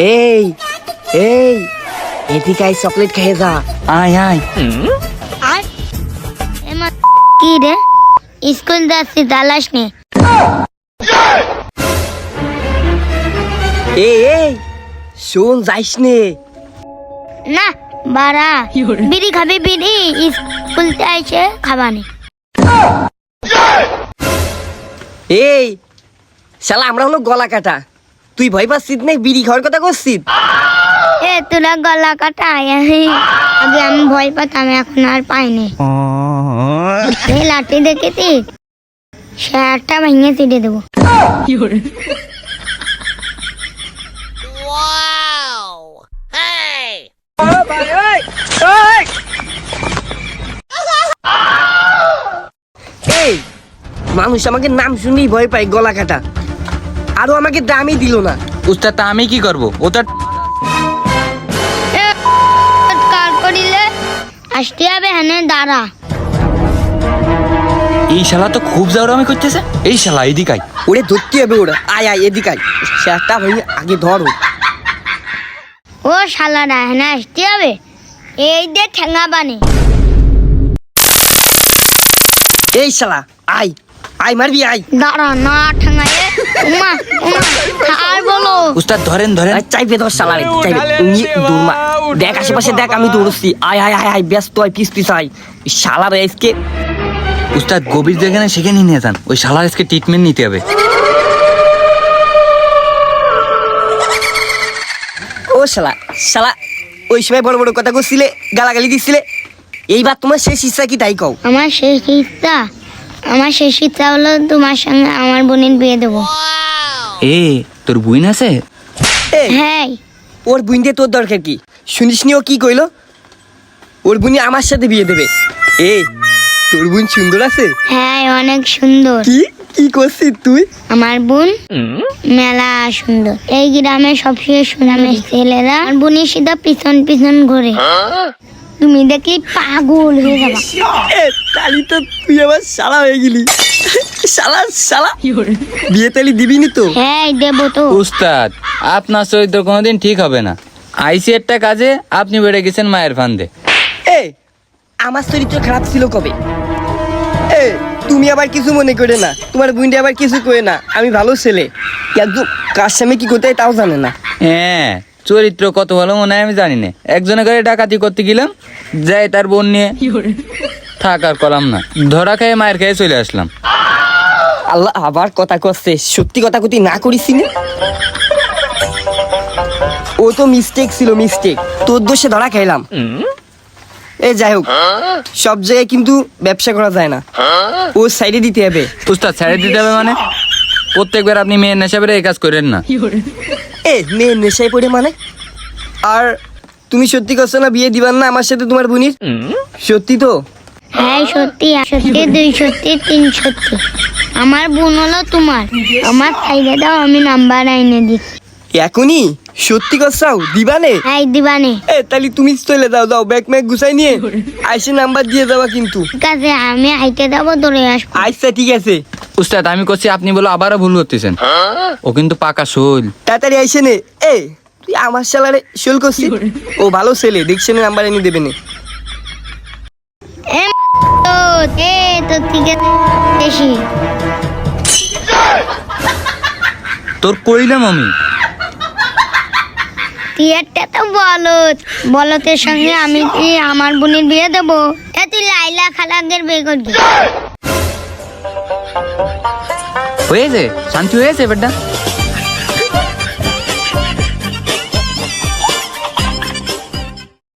এই এই এদিকে আই চকলেট খেয়ে যা। আয় আয়। আর এমা কি রে? স্কুল যাচ্ছি দালাস নে। এই এই শোন যাইস নে। না বারা বিড়ি খাবি বিড়ি। স্কুল এসে খাবানি। এই শালা আমরা হলো গলা কাটা। তুই ভয় পাচ্ছিস না বিড়ি খাওয়ার কথা করছিস? এ তোরা গলা কাটা আগে আমি ভয় পেতাম এখন আর পাইনি এই লাঠি দেখেছি সে একটা ভেঙে চিড়ে দেবো। মানুষ আমাকে নাম শুনেই ভয় পায় গলা কাটা। আরও আমাকে দামই দিল না। উস্তাদ তা আমি কি করব? ও তো এ, কার করিলে? আসতে হবে হ্যাঁ দাঁড়া। এই শালা তো খুব জাউরামি করতেছে। এই শালা এদিকাই। ওরে ধরতে হবে ওরা। আয় আয় এদিকে আয় সেটা ভাই আগে ধরো ও শালারা হ্যাঁ আসতে হবে। এই যে ঠেঙা বানে এই শালা আয়। আয় মারবি আয় দাঁড়া না ঠেঙায়ে উমা উমা আর বলো। উস্তাদ ধরেন ধরেন। চাইবে ধর শালা চাইবে। দৌড় দেখ আশেপাশে দেখ আমি দৌড়ছি আয় আয় আয় আয় ব্যস্ত আয় পিস পিস আয়। শালা রে আজকে উস্তাদ গভীর যেখানে সেখানেই নিয়ে যান। ওই শালার আজকে ট্রিটমেন্ট নিতে হবে। ও শালা শালা ওই সময় বড় বড় কথা করছিলে গালাগালি দিছিলে। এইবার তোমার শেষ ইচ্ছা কি তাই কও? আমার শেষ ইচ্ছা? আমার শেষ ইচ্ছা হলো তোমার সঙ্গে আমার বোনের বিয়ে দেবো। এ তোর বুইন আছে? হ্যাঁ। ওর বুন দিয়ে তোর দরকার কি? শুনিস নি ও কি কইলো? ওর বুনি আমার সাথে বিয়ে দেবে। এই তোর বোন সুন্দর আছে? হ্যাঁ অনেক সুন্দর। কি কি করছিস তুই? আমার বোন মেলা সুন্দর। এই গ্রামে সবচেয়ে সুনামের ছেলেরা আর বোনের সিধা পিছন পিছন ঘুরে। তুমি দেখি পাগল হয়ে যাবা। এ তালি তো তুই আবার শালা হয়ে গেলি। শালা শালা। বিয়ে তালি দিবি নি তো? হ্যাঁ দেবো তো। উস্তাদ আপনার চরিত্র কোনোদিন ঠিক হবে না। আইসি একটা কাজে আপনি বেড়ে গেছেন মায়ের ফান্দে। এ আমার চরিত্র খারাপ ছিল কবে? এ তুমি আবার কিছু মনে করে না। তোমার বুনটা আবার কিছু করে না। আমি ভালো ছেলে। একদম কার সামনে কি করতে হয় তাও জানে না। হ্যাঁ চরিত্র কত ভালো মনে হয় আমি জানি না একজনের ঘরে ডাকাতি করতে গেলাম যাই তার বোন নিয়ে থাক আর কলাম না। ধরা খেয়ে মায়ের খেয়ে চলে আসলাম। আল্লাহ আবার কথা করছে সত্যি কথা কতি না করিস নি। ও তো মিস্টেক ছিল মিস্টেক তোর দোষে ধরা খাইলাম এ যাই হোক সব জায়গায় কিন্তু ব্যবসা করা যায় না। ও সাইডে দিতে হবে। উস্তাদ সাইডে দিতে হবে মানে? প্রত্যেকবার আপনি মেয়ের নেশা এই কাজ করেন না। এ মেয়ে নেশায় পড়ে মানে? আর তুমি সত্যি করছ না বিয়ে দিবার না আমার সাথে তোমার বোনির? সত্যি তো? হ্যাঁ সত্যি সত্যি দুই সত্যি তিন সত্যি আমার বোন হলো তোমার। আমার দাও আমি নাম্বার আইনে দিই। এখনই? সত্যি করছাও? দিবানে? হ্যাঁ দিবানে। এ তাহলে তুমি চলে যাও যাও ব্যাগ ম্যাগ গুছাই নিয়ে। আইসে নাম্বার দিয়ে যাওয়া কিন্তু। ঠিক আছে আমি আইতে যাব ধরে আসব। আচ্ছা ঠিক আছে। উস্তাদ আমি করছি আপনি বলো আবারও ভুল করতেছেন। ও কিন্তু পাকা শোল। তাড়াতাড়ি আইসে নে। এ তুই আমার সালারে শোল করছিস? ও ভালো ছেলে দেখছে না নাম্বার এনে দেবে নে। এ তো এ তো ঠিক আছে বেশি তোর কইলাম আমি। তুই একটা তো বলত বলতের সঙ্গে আমি কি আমার বোনের বিয়ে দেবো? এ তুই লাইলা খালাকের বিয়ে করবি। হয়েছে শান্তি হয়েছে বেডটা